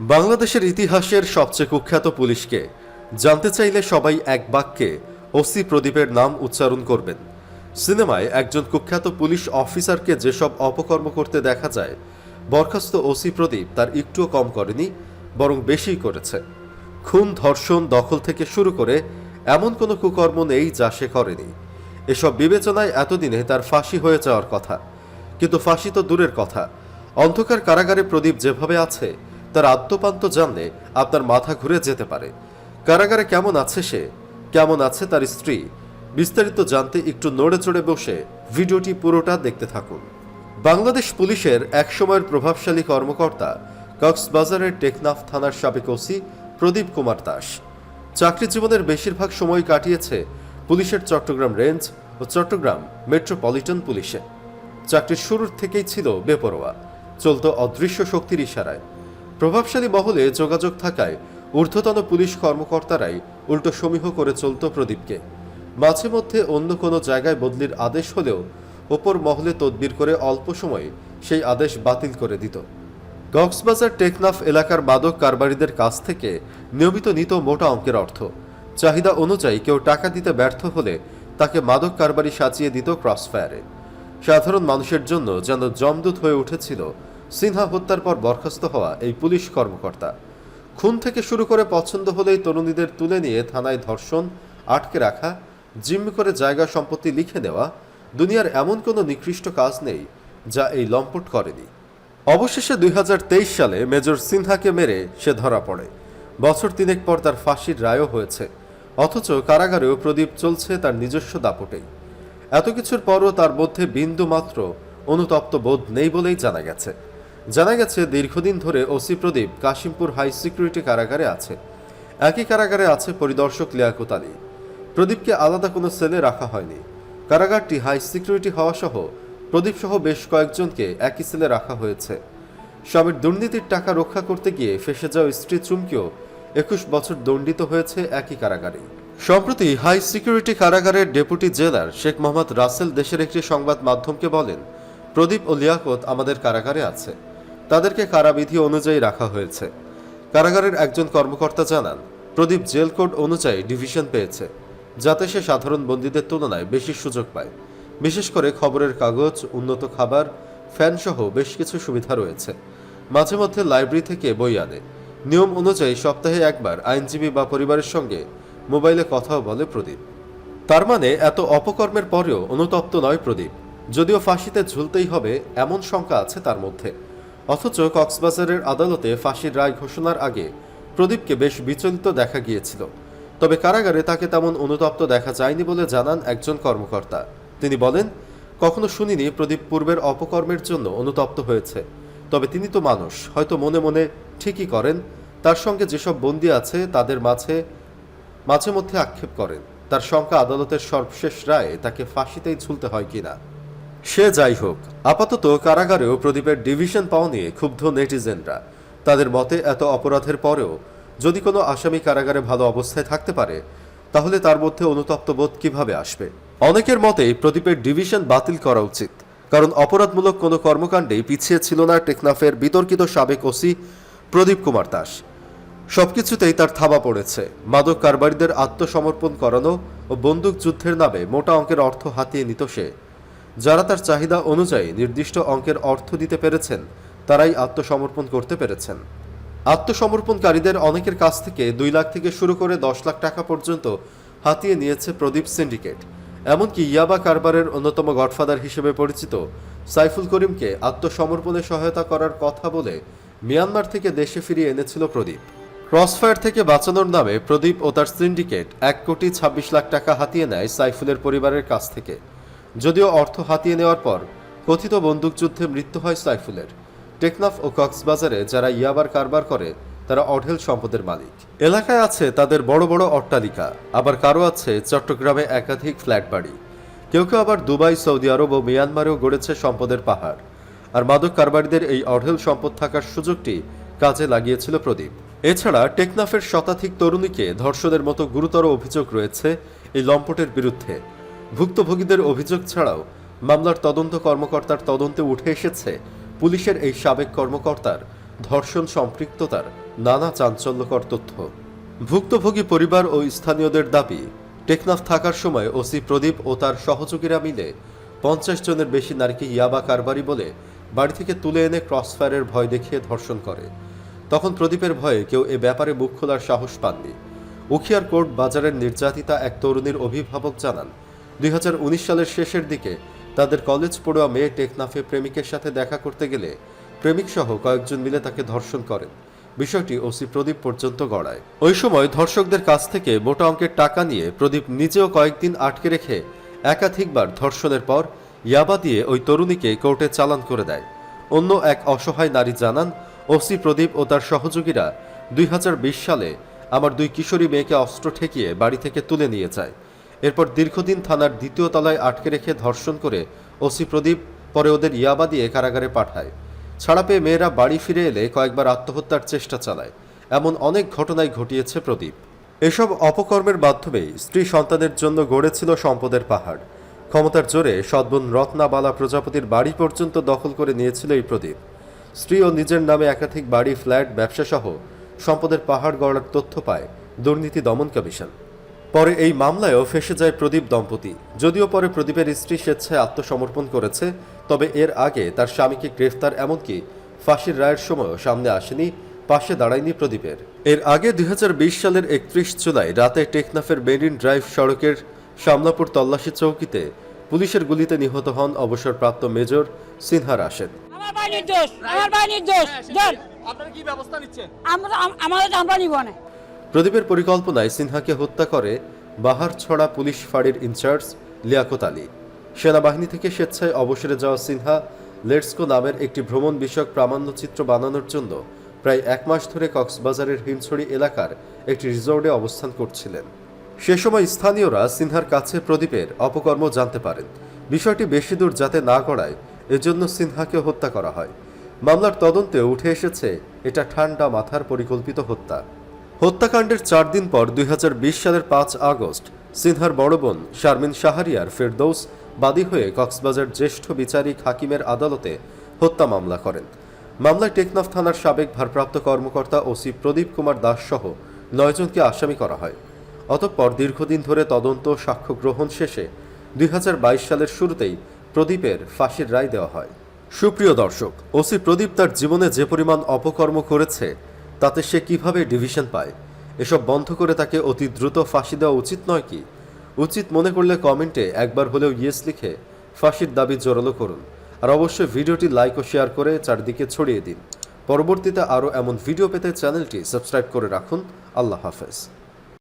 বাংলাদেশের ইতিহাসের সবচেয়ে কুখ্যাত পুলিশকে জানতে চাইলে সবাই এক বাক্যে ওসি প্রদীপের নাম উচ্চারণ করবেন। সিনেমায় একজন কুখ্যাত পুলিশ অফিসারকে যেসব অপকর্ম করতে দেখা যায়, বরখাস্ত ওসি প্রদীপ তার একটুও কম করেনি, বরং বেশিই করেছে। খুন, ধর্ষণ, দখল থেকে শুরু করে এমন কোনো কুকর্ম নেই যা সে করেনি। এসব বিবেচনায় এতদিনে তার ফাঁসি হয়ে যাওয়ার কথা। কিন্তু ফাঁসি তো দূরের কথা। অন্ধকার কারাগারে প্রদীপ যেভাবে আছে তার আত্মপান্ত জানলে আপনার মাথা ঘুরে যেতে পারে। কারাগারে কেমন আছে সে? কেমন আছে তার স্ত্রী? বিস্তারিত জানতে একটু নড়ে চড়ে বসে ভিডিওটি পুরোটা দেখতে থাকুন। বাংলাদেশ পুলিশের একসময়ের প্রভাবশালী কর্মকর্তা, কক্সবাজারের টেকনাফ থানার সাবেক ওসি প্রদীপ কুমার দাস। চাকরি জীবনের বেশিরভাগ সময় কাটিয়েছে পুলিশের চট্টগ্রাম রেঞ্জ ও চট্টগ্রাম মেট্রোপলিটন পুলিশে। চাকরির শুরুর থেকেই ছিল বেপরোয়া, চলত অদৃশ্য শক্তির ইশারায়। প্রভাবশালী মহলে যোগাযোগ থাকায় ঊর্ধ্বতন পুলিশ কর্মকর্তারাই উল্টো সমীহ করে চলত প্রদীপকে। মাঝে মধ্যে অন্য কোনো জায়গায় বদলির আদেশ হলেও ওপর মহলে তদবির করে অল্প সময়ে সেই আদেশ বাতিল করে দিত। কক্সবাজার টেকনাফ এলাকার মাদক কারবারিদের কাছ থেকে নিয়মিত নিত মোটা অঙ্কের অর্থ। চাহিদা অনুযায়ী কেউ টাকা দিতে ব্যর্থ হলে তাকে মাদক কারবারি সাজিয়ে দিত ক্রসফায়ারে। সাধারণ মানুষের জন্য যেন জমদূত হয়ে উঠেছিল সিনহা হত্যার পর বরখাস্ত হওয়া এই পুলিশ কর্মকর্তা। খুন থেকে শুরু করে পছন্দ হলেই তরুণীদের তুলে নিয়ে থানায় ধর্ষণ, আটকে রাখা, জিম্মি করে জায়গা সম্পত্তি লিখে নেওয়া, দুনিয়ার এমন কোনো নিকৃষ্ট কাজ নেই যা এই লম্পট করেনি। অবশেষে দুই হাজার তেইশ সালে মেজর সিনহাকে মেরে সে ধরা পড়ে। বছর তিনেক পর তার ফাঁসির রায়ও হয়েছে। অথচ কারাগারেও প্রদীপ চলছে তার নিজস্ব দাপটেই এত কিছুর পরও তার মধ্যে বিন্দু মাত্র অনুতপ্ত বোধ নেই বলেই জানা গেছে। জানা গেছে, দীর্ঘদিন ধরে OC Pradeep Kashimpur high security কারাগারে আছে। একই কারাগারে আছে পরিদর্শক লিয়াকুত আলী। প্রদীপকে আলাদা কোনো সেলে রাখা হয়নি। কারাগারটি হাই সিকিউরিটি হওয়া সহ প্রদীপ সহ বেশ কয়েকজনকে একই সেলে রাখা হয়েছে। স্বামীর দুর্নীতির টাকা রক্ষা করতে গিয়ে ফেসে যাওয়া স্ত্রী চুমকিও একুশ বছর দণ্ডিত হয়েছে একই কারাগারে সম্প্রতি হাই সিকিউরিটি কারাগারের ডেপুটি জেলার শেখ মোহাম্মদ রাসেল দেশের একটি সংবাদ মাধ্যমকে বলেন, প্রদীপ ও লিয়াকত আমাদের কারাগারে আছে। তাদেরকে কারাবিধি অনুযায়ী রাখা হয়েছে। কারাগারের একজন কর্মকর্তা জানান, প্রদীপ জেল কোড অনুযায়ী ডিভিশন পেয়েছে, যাতে সে সাধারণ বন্দীদের তুলনায় বেশি সুযোগ পায়। বিশেষ করে খবরের কাগজ, উন্নত খাবার ফ্যান সহ বেশ কিছু সুবিধা রয়েছে। মাঝে মধ্যে লাইব্রেরি থেকে বই আনে। নিয়ম অনুযায়ী সপ্তাহে একবার আইনজীবী বা পরিবারের সঙ্গে মোবাইলে কথাও বলে প্রদীপ। তার মানে এত অপকর্মের পরেও অনুতপ্ত নয় প্রদীপ। যদিও ফাঁসিতে ঝুলতেই হবে, এমন শঙ্কা আছে তার মধ্যে। অথচ কক্সবাজারের আদালতে ফাঁসির রায় ঘোষণার আগে প্রদীপকে বেশ বিচলিত দেখা গিয়েছিল। তবে কারাগারে তাকে তেমন অনুতপ্ত দেখা যায়নি বলে জানান একজন কর্মকর্তা। তিনি বলেন, কখনো শুনিনি প্রদীপ পূর্বের অপকর্মের জন্য অনুতপ্ত হয়েছে। তবে তিনি তো মানুষ, হয়তো মনে মনে ঠিকই করেন। তার সঙ্গে যেসব বন্দী আছে, তাদের মাঝে মাঝে মধ্যে আক্ষেপ করেন। তার শঙ্কা আদালতের সর্বশেষ রায়ে তাকে ফাঁসিতেই ঝুলতে হয় কিনা। সে যাই হোক, আপাতত কারাগারেও প্রদীপের ডিভিশন পাওয়া নিয়ে ক্ষুব্ধ নেটিজেনরা। তাদের মতে, এত অপরাধের পরেও যদি কোনো আসামি কারাগারে ভালো অবস্থায় থাকতে পারে, তাহলে তার মধ্যে অনুতপ্ত বোধ কীভাবে আসবে? অনেকের মতে প্রদীপের ডিভিশন বাতিল করা উচিত, কারণ অপরাধমূলক কোনো কর্মকাণ্ডেই পিছিয়ে ছিল না টেকনাফের বিতর্কিত সাবেক ওসি প্রদীপ কুমার দাস। সবকিছুতেই তার থাবা পড়েছে। মাদক কারবারিদের আত্মসমর্পণ করানো ও বন্দুক যুদ্ধের নামে মোটা অঙ্কের অর্থ হাতিয়ে নিত সে। যারা তার চাহিদা অনুযায়ী নির্দিষ্ট অঙ্কের অর্থ দিতে পেরেছেন, তারাই আত্মসমর্পণ করতে পেরেছেন। আত্মসমর্পণকারীদের অনেকের কাছ থেকে দুই লাখ থেকে শুরু করে দশ লাখ টাকা পর্যন্ত হাতিয়ে নিয়েছে প্রদীপ সিন্ডিকেট। এমনকি ইয়াবা কারবারের অন্যতম গডফাদার হিসেবে পরিচিত সাইফুল করিমকে আত্মসমর্পণে সহায়তা করার কথা বলে মিয়ানমার থেকে দেশে ফিরিয়ে এনেছিল প্রদীপ। ক্রসফায়ার থেকে বাঁচানোর নামে প্রদীপ ও তার সিন্ডিকেট এক কোটি ছাব্বিশ লাখ টাকা হাতিয়ে নেয় সাইফুলের পরিবারের কাছ থেকে। যদিও অর্থ হাতিয়ে নেওয়ার পর কথিত বন্দুকযুদ্ধে মৃত্যু হয় সাইফুলের। টেকনাফ ও কক্সবাজারে যারা ইয়াবার কারবার করে, তারা অঢেল সম্পদের মালিক। এলাকায় আছে তাদের বড় বড় অট্টালিকা, আবার কারও আছে চট্টগ্রামে একাধিক ফ্ল্যাট বাড়ি। কেউ কেউ আবার দুবাই, সৌদি আরব ও মিয়ানমারেও গড়েছে সম্পদের পাহাড়। আর মাদক কারবারিদের এই অঢেল সম্পদ থাকার সুযোগটি কাজে লাগিয়েছিল প্রদীপ। এছাড়া টেকনাফের শতাধিক তরুণীকে ধর্ষণের মতো গুরুতর অভিযোগ রয়েছে এই লম্পটের বিরুদ্ধে। ভুক্তভোগীদের অভিযোগ ছাড়াও মামলার তদন্ত কর্মকর্তার তদন্তে উঠে এসেছে পুলিশের এই সাবেক কর্মকর্তার ধর্ষণ সম্পৃক্ততার নানা চাঞ্চল্যকর তথ্য। ভুক্তভোগী পরিবার ও স্থানীয়দের দাবি, টেকনাফ থাকার সময় ওসি প্রদীপ ও তার সহযোগীরা মিলে পঞ্চাশ জনের বেশি নারীকে ইয়াবা কারবারি বলে বাড়ি থেকে তুলে এনে ক্রসফায়ারের ভয় দেখিয়ে ধর্ষণ করে। তখন প্রদীপের ভয়ে কেউ এ ব্যাপারে মুখ খোলার সাহস পাননি। উখিয়ার কোর্ট বাজারের নির্যাতিতা এক তরুণীর অভিভাবক জানান দুই হাজার উনিশ সালের শেষের দিকে তাদের কলেজ পড়ুয়া মেয়ে টেকনাফে প্রেমিকের সাথে দেখা করতে গেলে প্রেমিক সহ কয়েকজন মিলে তাকে ধর্ষণ করেন। বিষয়টি ওসি প্রদীপ পর্যন্ত গড়ায়। ওই সময় ধর্ষকদের কাছ থেকে মোটা অঙ্কের টাকা নিয়ে প্রদীপ নিজেও কয়েকদিন আটকে রেখে একাধিকবার ধর্ষণের পর ইয়াবা দিয়ে ওই তরুণীকে কোর্টে চালান করে দেয়। অন্য এক অসহায় নারী জানান, ওসি প্রদীপ ও তার সহযোগীরা দুই হাজার বিশ সালে আমার দুই কিশোরী মেয়েকে অস্ত্র ঠেকিয়ে বাড়ি থেকে তুলে নিয়ে যায়। এরপর দীর্ঘদিন থানার দ্বিতীয় তলায় আটকে রেখে ধর্ষণ করে ওসি প্রদীপ, পরে ওদের ইয়াবা দিয়ে কারাগারে পাঠায়। ছাড়া পেয়ে মেয়েরা বাড়ি ফিরে এলে কয়েকবার আত্মহত্যার চেষ্টা চালায়। এমন অনেক ঘটনাই ঘটিয়েছে প্রদীপ। এসব অপকর্মের মাধ্যমেই স্ত্রী সন্তানের জন্য গড়েছিল সম্পদের পাহাড়। ক্ষমতার জোরে সদ্বন রত্নাবালা প্রজাপতির বাড়ি পর্যন্ত দখল করে নিয়েছিল এই প্রদীপ। স্ত্রী ও নিজের নামে একাধিক বাড়ি, ফ্ল্যাট, ব্যবসাসহ সম্পদের পাহাড় গড়ার তথ্য পায় দুর্নীতি দমন কমিশন। পরে এই মামলায়ও ফেসে যায় প্রদীপ দম্পতি। যদিও পরে প্রদীপের স্ত্রী স্বেচ্ছায় আত্মসমর্পণ করেছে তবে এর আগে তার স্বামীকে গ্রেফতার এমনকি ফাঁসির রায়ের সময়ও সামনে আসেনি পাশে দাঁড়ায়নি প্রদীপের। এর আগে দুই সালের একত্রিশ জুলাই রাতে টেকনাফের মেরিন ড্রাইভ সড়কের শামলাপুর তল্লাশি চৌকিতে পুলিশের গুলিতে নিহত হন অবসরপ্রাপ্ত মেজর সিনহা রাশেদ। আমার ভাই নির্দোষ আমার ব্যবস্থা নিচ্ছেন? আমরা আমাদের আমরা নিব না। প্রদীপের পরিকল্পনায় সিনহাকে হত্যা করে বাহারছড়া পুলিশ ফাঁড়ির ইনচার্জ লিয়াকত আলী। সেনাবাহিনী থেকে স্বেচ্ছায় অবসরে যাওয়া সিনহা লেটসকো নামের একটি ভ্রমণ বিষয়ক প্রামাণ্যচিত্র বানানোর জন্য প্রায় এক মাস ধরে কক্সবাজারের হিমছড়ি এলাকার একটি রিসোর্টে অবস্থান করছিলেন। সে সময় স্থানীয়রা সিনহার কাছে প্রদীপের অপকর্ম জানতে পারেন। বিষয়টি বেশি দূর যাতে না করায় এজন্য সিনহাকে হত্যা করা হয়। মামলার তদন্তে উঠে এসেছে, এটা ঠান্ডা মাথার পরিকল্পিত হত্যা। হত্যাকাণ্ডের চার দিন পর দুই হাজার বিশ সালের পাঁচ আগস্ট, সিনহার বড় বোন শারমিন শাহরিয়ার ফেরদৌস বাদী হয়ে কক্সবাজার জ্যেষ্ঠ বিচারিক হাকিমের আদালতে হত্যা মামলা করেন। মামলায় টেকনাফ থানার সাবেক ভারপ্রাপ্ত কর্মকর্তা ওসি প্রদীপ কুমার দাস সহ নয়জনকে আসামি করা হয়। অতঃপর দীর্ঘদিন ধরে তদন্ত সাক্ষ্য গ্রহণ শেষে দুই হাজার বাইশ সালের শুরুতেই প্রদীপের ফাঁসির রায় দেওয়া হয়। সুপ্রিয় দর্শক, ওসি প্রদীপ তার জীবনে যে পরিমাণ অপকর্ম করেছে তাতে সে কীভাবে ডিভিশন পায়? এসব বন্ধ করে তাকে অতি দ্রুত ফাঁসি দেওয়া উচিত নয় কি? উচিত মনে করলে কমেন্টে একবার হলেও ইয়েস লিখে ফাঁসির দাবি জোরালো করুন। আর অবশ্যই ভিডিওটি লাইক ও শেয়ার করে চারদিকে ছড়িয়ে দিন। পরবর্তীতে আরও এমন ভিডিও পেতে চ্যানেলটি সাবস্ক্রাইব করে রাখুন। আল্লাহ হাফেজ।